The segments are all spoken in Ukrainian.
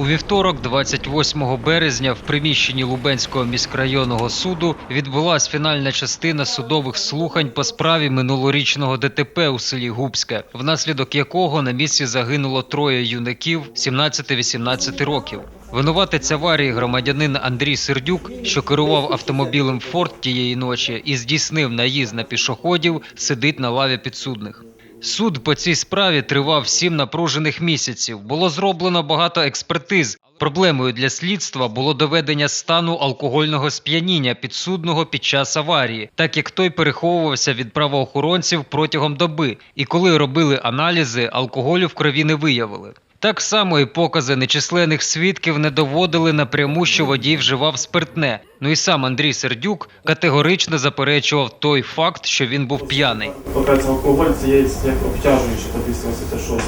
У вівторок, 28 березня, в приміщенні Лубенського міськрайонного суду відбулась фінальна частина судових слухань по справі минулорічного ДТП у селі Губське, внаслідок якого на місці загинуло троє юнаків 17-18 років. Винуватець аварії громадянин Андрій Сердюк, що керував автомобілем Форд тієї ночі і здійснив наїзд на пішоходів, сидить на лаві підсудних. Суд по цій справі тривав сім напружених місяців. Було зроблено багато експертиз. Проблемою для слідства було доведення стану алкогольного сп'яніння підсудного під час аварії, так як той переховувався від правоохоронців протягом доби, і коли робили аналізи, алкоголю в крові не виявили. Так само і покази нечисленних свідків не доводили напряму, що водій вживав спиртне. Ну і сам Андрій Сердюк категорично заперечував той факт, що він був п'яний. Поки алкоголь це є як обтяжуючий по 286,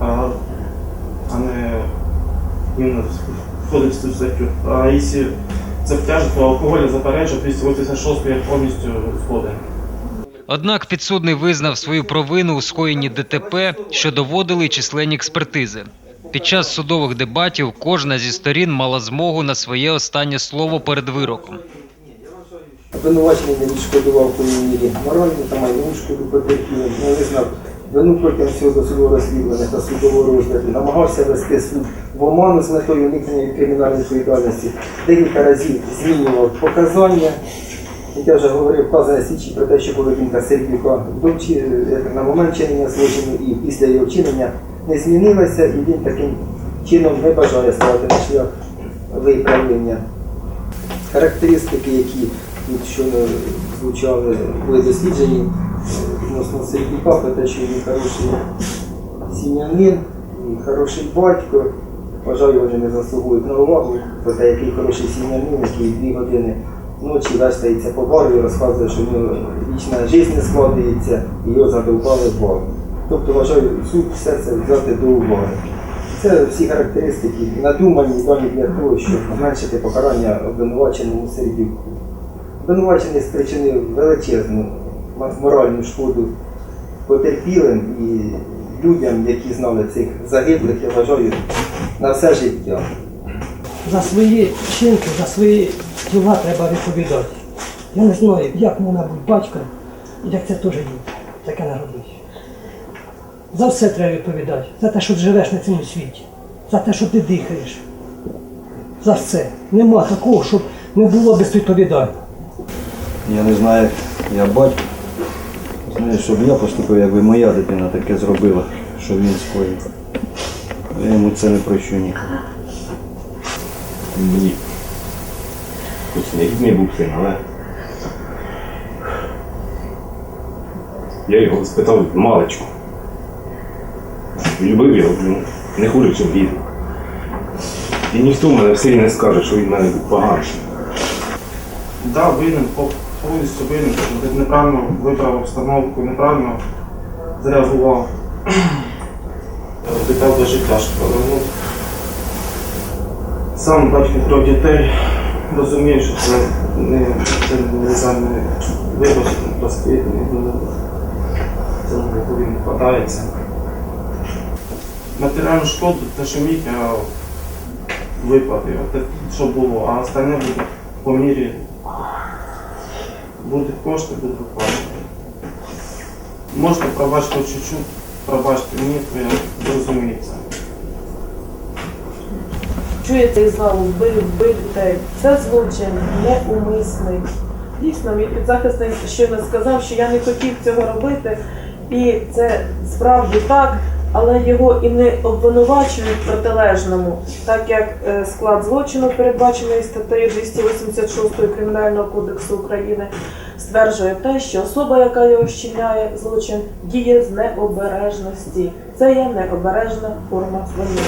а, а не іменно входить в цю статтю. А якщо це обтяжує, то алкоголь заперечує 286 як повністю входить. Однак підсудний визнав свою провину у скоєнні ДТП, що доводили численні експертизи. Під час судових дебатів кожна зі сторін мала змогу на своє останнє слово перед вироком. Обвинувачений не відшкодував по мірі моральну та майнову шкоду потерпілим, не визнав вину протягом всього досудового розслідування та судового розгляду, намагався вести суд в оману з метою уникнення кримінальної відповідальності, декілька разів змінював показання. Як я вже говорив, вказане слідчі про те, що поведінка до вчи- на момент чинення злочину і після його вчинення не змінилася, і він таким чином не бажає ставати на шлях виправлення характеристики, які тут щойно звучали, були досліджені е, відносно Сердюка, про те, що він хороший сім'янин, хороший батько. Вважаю, вони не заслуговують на увагу про те, який хороший сім'янин, який дві години ночі вештається по бару і розказує, що в вічна життя складається, і його задовбали бар. Тобто вважаю суд все це взяти до уваги. Це всі характеристики надумані дані для того, щоб зменшити покарання обвинуваченому Сердюку. Обвинувачений спричинив величезну моральну шкоду потерпілим і людям, які знали цих загиблих, я вважаю, на все життя. за свої вчинки, за свої слова треба відповідати. Я не знаю, як можна бути батьком, як це теж є, таке народить. За все треба відповідати. За те, що живеш на цьому світі, за те, що ти дихаєш. За все. Нема такого, щоб не було безвідповідально. Я не знаю, я батько. Знаю, щоб я поступив, якби моя дитина таке зробила, що він скоїв. Я йому це не прощу ніколи. Мені. Не рідний був син, але. Я його спитав маличку. Любив його, ну, не хуже, чим рідний. І ніхто мене в селі не скаже, що він в мене був поганий. Да, винен, по- повністю винен, що ти неправильно вибрав обстановку, неправильно зреагував. Питав до життя, що повернув. Сам батько трьох дітей розумів, що це не, це не саме вибачити, простити, не. Це він вкладається. Матеріальну шкоду, те, що міг, я виплатив, те, що було, а остальне буде по мірі будуть кошти, будуть виплачувати. Можете пробачити чуть-чуть, пробачте мені, то я зрозумію це. Чуєте із залу вбив, вбив дітей. Це злочин неумисний. Дійсно, мій підзахисний щойно сказав, що я не хотів цього робити, і це справді так, але його і не обвинувачують в протилежному, так як е, склад злочину, передбачений статтею 286 Кримінального кодексу України, стверджує те, що особа, яка його вчиняє злочин, діє з необережності. Це є необережна форма вини.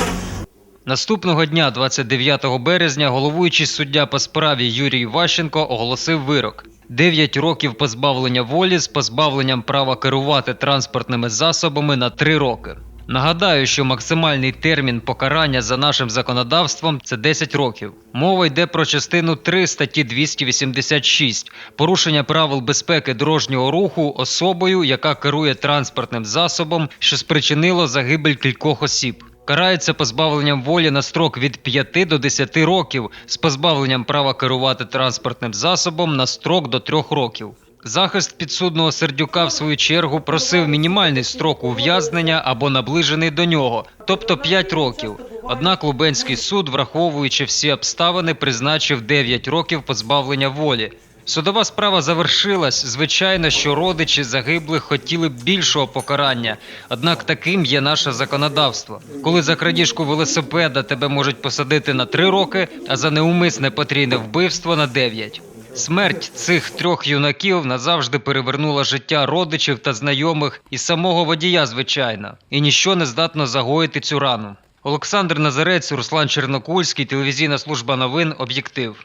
Наступного дня, 29 березня, головуючий суддя по справі Юрій Ващенко оголосив вирок. 9 років позбавлення волі з позбавленням права керувати транспортними засобами на 3 роки. Нагадаю, що максимальний термін покарання за нашим законодавством це 10 років. Мова йде про частину 3 статті 286 порушення правил безпеки дорожнього руху особою, яка керує транспортним засобом, що спричинило загибель кількох осіб. Карається позбавленням волі на строк від 5 до 10 років з позбавленням права керувати транспортним засобом на строк до 3 років. Захист підсудного Сердюка в свою чергу просив мінімальний строк ув'язнення або наближений до нього, тобто 5 років. Однак Лубенський суд, враховуючи всі обставини, призначив 9 років позбавлення волі. Судова справа завершилась. Звичайно, що родичі загиблих хотіли б більшого покарання. Однак таким є наше законодавство. Коли за крадіжку велосипеда тебе можуть посадити на 3 роки, а за неумисне потрійне вбивство на 9. Смерть цих трьох юнаків назавжди перевернула життя родичів та знайомих і самого водія, звичайно, і ніщо не здатно загоїти цю рану. Олександр Назарець, Руслан Чернокульський, телевізійна служба новин, об'єктив.